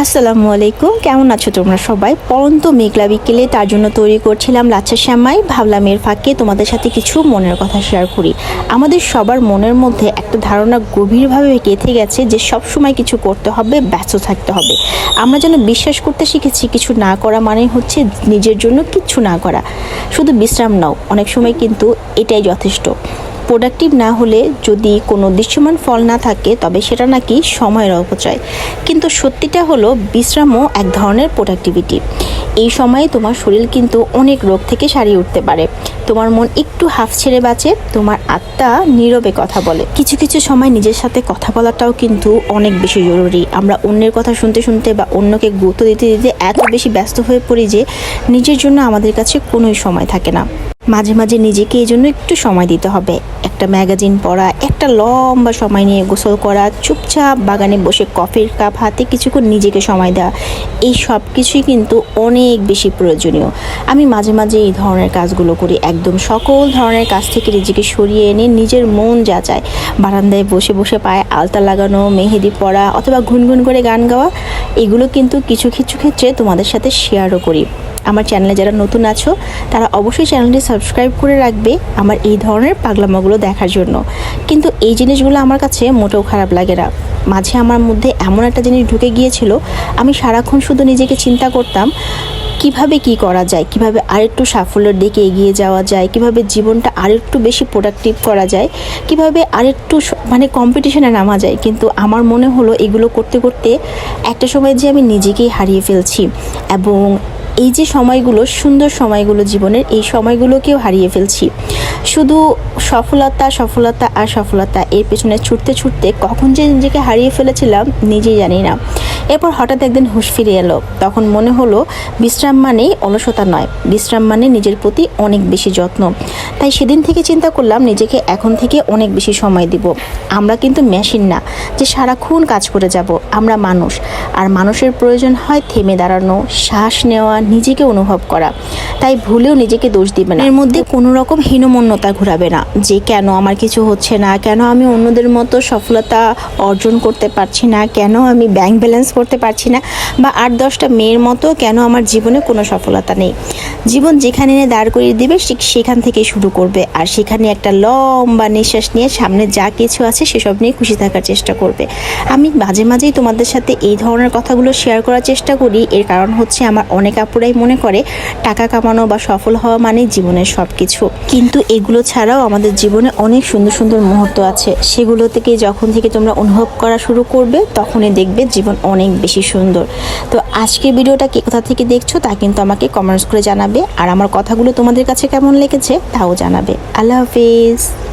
আসসালামু আলাইকুম। কেমন আছো তোমরা সবাই? পরন্ত মেঘলা বিকেলে তার জন্য তৈরি করছিলাম লাচ্ছা শ্যামাই। ভাবলাম এর ফাঁকে তোমাদের সাথে কিছু মনের কথা শেয়ার করি। আমাদের সবার মনের মধ্যে একটা ধারণা গভীরভাবে গেঁথে গেছে যে সব সময় কিছু করতে হবে, ব্যস্ত থাকতে হবে। আমরা যেন বিশ্বাস করতে শিখেছি, কিছু না করা মানে হচ্ছে নিজের জন্য কিচ্ছু না করা। শুধু বিশ্রাম নাও। অনেক সময় কিন্তু এটাই যথেষ্ট। প্রোডাক্টিভ না হলে যদি কোনো দৃশ্যমান ফল না থাকে, তবে সেটা নাকি সময়ের অপচয়। কিন্তু সত্যিটা হলো, বিশ্রামও এক ধরনের প্রোডাক্টিভিটি এই সময়ে তোমার শরীর কিন্তু অনেক রোগ থেকে সারিয়ে উঠতে পারে। তোমার মন একটু হাফ ছেড়ে বাঁচে, তোমার আত্মা নীরবে কথা বলে। কিছু কিছু সময় নিজের সাথে কথা বলাটাও কিন্তু অনেক বেশি জরুরি। আমরা অন্যের কথা শুনতে শুনতে বা অন্যকে গুরুত্ব দিতে দিতে এত বেশি ব্যস্ত হয়ে পড়ি যে, নিজের জন্য আমাদের কাছে কোনোই সময় থাকে না। মাঝে মাঝে নিজেকে এই জন্য একটু সময় দিতে হবে। একটা ম্যাগাজিন পড়া, একটা লম্বা সময় নিয়ে গোসল করা, চুপচাপ বাগানে বসে কফির কাপ হাতে কিছুক্ষণ নিজেকে সময় দেওয়া, এই সব কিছুই কিন্তু অনেক বেশি প্রয়োজনীয়। আমি মাঝে মাঝে এই ধরনের কাজগুলো করি। একদম সকল ধরনের কাজ থেকে নিজেকে সরিয়ে এনে নিজের মন যা চায়। বারান্দায় বসে বসে পায়ে আলতা লাগানো, মেহেদি পড়া অথবা গুনগুন করে গান গাওয়া, এগুলো কিন্তু কিছু কিছু ক্ষেত্রে তোমাদের সাথে শেয়ারও করি। আমার চ্যানেলে যারা নতুন আছো, তারা অবশ্যই চ্যানেলটি সাবস্ক্রাইব করে রাখবে আমার এই ধরনের পাগলামাগুলো দেখার জন্য। কিন্তু এই জিনিসগুলো আমার কাছে মোটেও খারাপ লাগে না। মাঝে আমার মধ্যে এমন একটা জিনিস ঢুকে গিয়েছিল, আমি সারাক্ষণ শুধু নিজেকে চিন্তা করতাম, কীভাবে কি করা যায়, কীভাবে আরেকটু সাফল্যের দিকে এগিয়ে যাওয়া যায়, কীভাবে জীবনটা আরেকটু বেশি প্রোডাক্টিভ করা যায়, কীভাবে আরেকটু মানে কম্পিটিশনে নামা যায়। কিন্তু আমার মনে হলো এগুলো করতে করতে একটা সময় যে আমি নিজেকেই হারিয়ে ফেলছি এবং এই যে সময়গুলো, সুন্দর সময়গুলো জীবনের, এই সময়গুলোকেও হারিয়ে ফেলছি। শুধু সফলতা সফলতা আর সফলতা, এর পেছনে ছুটতে ছুটতে কখন যে নিজেকে হারিয়ে ফেলেছিলাম, নিজেই জানি না। এরপর হঠাৎ একদিন হুঁশ ফিরে এলো। তখন মনে হলো, বিশ্রাম মানেই অলসতা নয়। বিশ্রাম মানে নিজের প্রতি অনেক বেশি যত্ন। তাই সেদিন থেকে চিন্তা করলাম, নিজেকে এখন থেকে অনেক বেশি সময় দিব। আমরা কিন্তু মেশিন না, যে সারাক্ষণ কাজ করে যাব। আমরা মানুষ। আর মানুষের প্রয়োজন হয় থেমে দাঁড়ানো শ্বাস নেওয়া, নিজেকে অনুভব করা। তাই ভুলেও নিজেকে দোষ দিবে না। এর মধ্যে কোনো রকম হীনমন্যতা ঘুরাবে না। যে কেন আমার কিছু হচ্ছে না, কেন আমি অন্যদের মতো সফলতা অর্জন করতে পারছি না, কেন আমি ব্যাংক ব্যালেন্স করতে পারছি না, বা আট দশটা মেয়ের মতো কেন আমার জীবনে কোনো সফলতা নেই। জীবন যেখানে এনে দাঁড় করিয়ে দিবে, ঠিক সেখান থেকে শুরু করবে। আর সেখানে একটা লম্বা নিঃশ্বাস নিয়ে সামনে যা কিছু আছে সেসব নিয়ে খুশি থাকার চেষ্টা করবে। আমি মাঝে মাঝেই তোমাদের সাথে এই ধরনের কথাগুলো শেয়ার করার চেষ্টা করি। এর কারণ হচ্ছে আমার অনেক আপুরাই মনে করে, টাকা কামানো বা সফল হওয়া মানেই জীবনের সব কিছু কিন্তু এগুলো ছাড়াও আমাদের জীবনে অনেক সুন্দর সুন্দর মুহূর্ত আছে। সেগুলো থেকে যখন থেকে তোমরা অনুভব করা শুরু করবে, তখনই দেখবে জীবন অনেক বেশি সুন্দর। তো আজকের ভিডিওটা কে কোথা থেকে দেখছ তা কিন্তু আমাকে কমেন্টস করে জানাবে। আর আমার কথাগুলো তোমাদের কাছে কেমন লেগেছে তাও জানাবে। আল্লাহ হাফিজ।